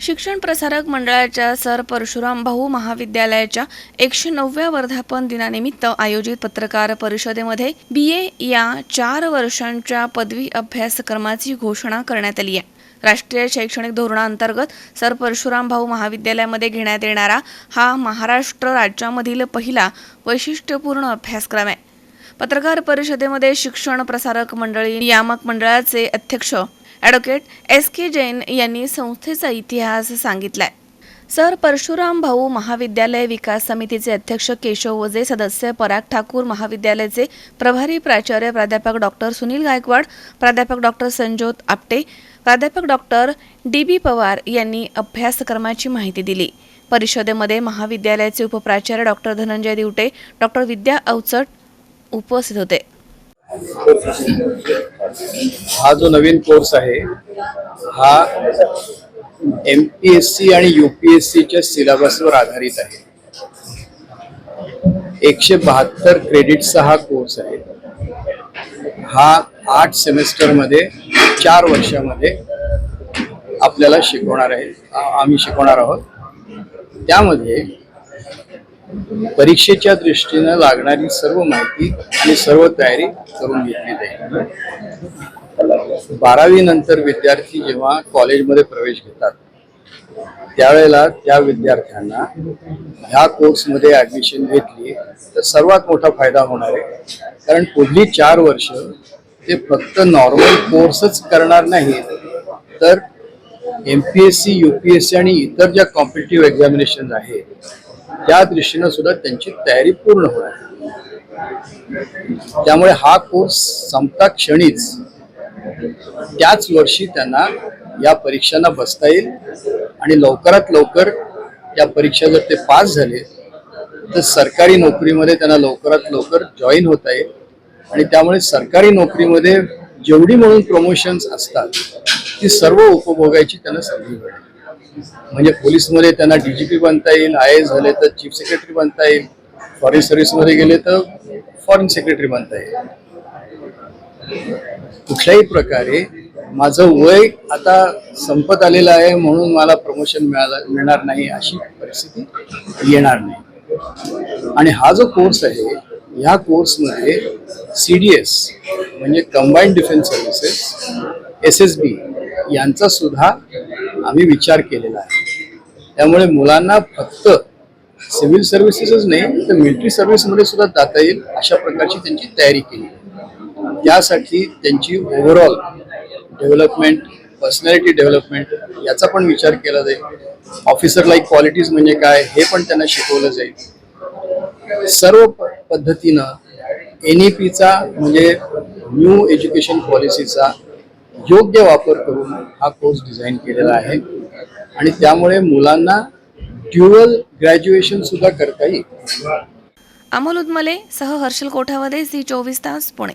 शिक्षण प्रसारक मंडळाच्या सर परशुराम भाऊ महाविद्यालयाच्या एकशे नवव्या वर्धापन दिनानिमित्त आयोजित पत्रकार परिषदेमध्ये बी ए या चार वर्षांच्या पदवी अभ्यासक्रमाची घोषणा करण्यात आली आहे. राष्ट्रीय शैक्षणिक धोरणाअंतर्गत सर परशुराम भाऊ महाविद्यालयामध्ये घेण्यात येणारा हा महाराष्ट्र राज्यामधील पहिला वैशिष्ट्यपूर्ण अभ्यासक्रम आहे. पत्रकार परिषदेमध्ये शिक्षण प्रसारक मंडळी नियामक मंडळाचे अध्यक्ष ॲडव्होकेट एस के जैन यांनी संस्थेचा इतिहास सांगितलाय. सर परशुराम भाऊ महाविद्यालय विकास समितीचे अध्यक्ष केशव वजे सदस्य पराग ठाकूर महाविद्यालयाचे प्रभारी प्राचार्य प्राध्यापक डॉक्टर सुनील गायकवाड प्राध्यापक डॉक्टर संजोत आपटे प्राध्यापक डॉक्टर डी बी पवार यांनी अभ्यासक्रमाची माहिती दिली. परिषदेमध्ये महाविद्यालयाचे उपप्राचार्य डॉक्टर धनंजय दिवटे डॉक्टर विद्या अवचट उपस्थित होते. हा जो नवीन कोर्स आहे हा एम पी एस सी आणि यू पी एस सीच्या सिलेबसवर आधारित आहे. एकशे बहात्तर क्रेडिटचा हा कोर्स आहे. हा आठ सेमेस्टरमध्ये चार वर्षामध्ये आपल्याला शिकवणार आहे. आम्ही शिकवणार आहोत. त्यामध्ये परीक्षेच्या दृष्टीनं लागणारी सर्व माहिती आणि सर्व तयारी करून घेतली जाईल. बारावी नंतर विद्यार्थी जेव्हा कॉलेजमध्ये प्रवेश घेतात त्यावेळेला त्या विद्यार्थ्यांना ह्या कोर्समध्ये ऍडमिशन घेतली तर सर्वात मोठा फायदा होणार आहे. कारण पुढली चार वर्ष ते फक्त नॉर्मल कोर्सच करणार नाहीत तर M P S C U P S C आणि इतर ज्या कॉम्पिटेटिव्ह एक्झामिनेशन आहेत त्या दृष्टीनं सुद्धा त्यांची तयारी पूर्ण होणार त्यामुळे हा कोर्स संपता क्षणीच त्याच वर्षी त्यांना या परीक्षांना बसता येईल आणि लवकरात लवकर या परीक्षा जर ते पास झाले तर सरकारी नोकरीमध्ये त्यांना लवकरात लवकर जॉईन होता येईल. आणि त्यामुळे सरकारी नोकरीमध्ये जेवढी म्हणून प्रमोशन्स असतात ती सर्व उपभोगायची त्यांना संधी मिळेल. म्हणजे पोलीसमध्ये त्यांना डीजीपी बनता येईल आय एस झाले तर चीफ सेक्रेटरी बनता येईल फॉरेन सर्व्हिसमध्ये गेले तर फॉरेन सेक्रेटरी बनता येईल. कुठल्याही प्रकारे माझं वय आता संपत आलेलं आहे म्हणून मला प्रमोशन मिळालं मिळणार नाही अशी परिस्थिती येणार नाही आणि हा जो कोर्स आहे ह्या कोर्समध्ये सी डी एस म्हणजे combined defence services S S B यांचा सुद्धा आम्ही विचार केलेला आहे त्यामुळे मुलांना फक्त सिव्हिल सर्व्हिसेसच नाही तर मिलिटरी सर्व्हिसमध्ये सुद्धा जाता येईल अशा प्रकारची त्यांची तयारी केली आहे. त्यासाठी त्यांची ओव्हरऑल डेव्हलपमेंट पर्सनॅलिटी डेव्हलपमेंट याचा पण विचार केला जाईल. ऑफिसर लाईक क्वालिटीज म्हणजे काय हे पण त्यांना शिकवलं जाईल. सर्व पद्धतीनं एन ई पीचा म्हणजे न्यू एज्युकेशन पॉलिसीचा योग्य वापर करून हा कोर्स डिझाईन केलेला आहे. आणि त्यामुळे मुलांना ड्युअल ग्रॅज्युएशन सुद्धा करता येईल. अमोल उदमले सह हर्षल कोठावदे सी चोवीस तास पुणे.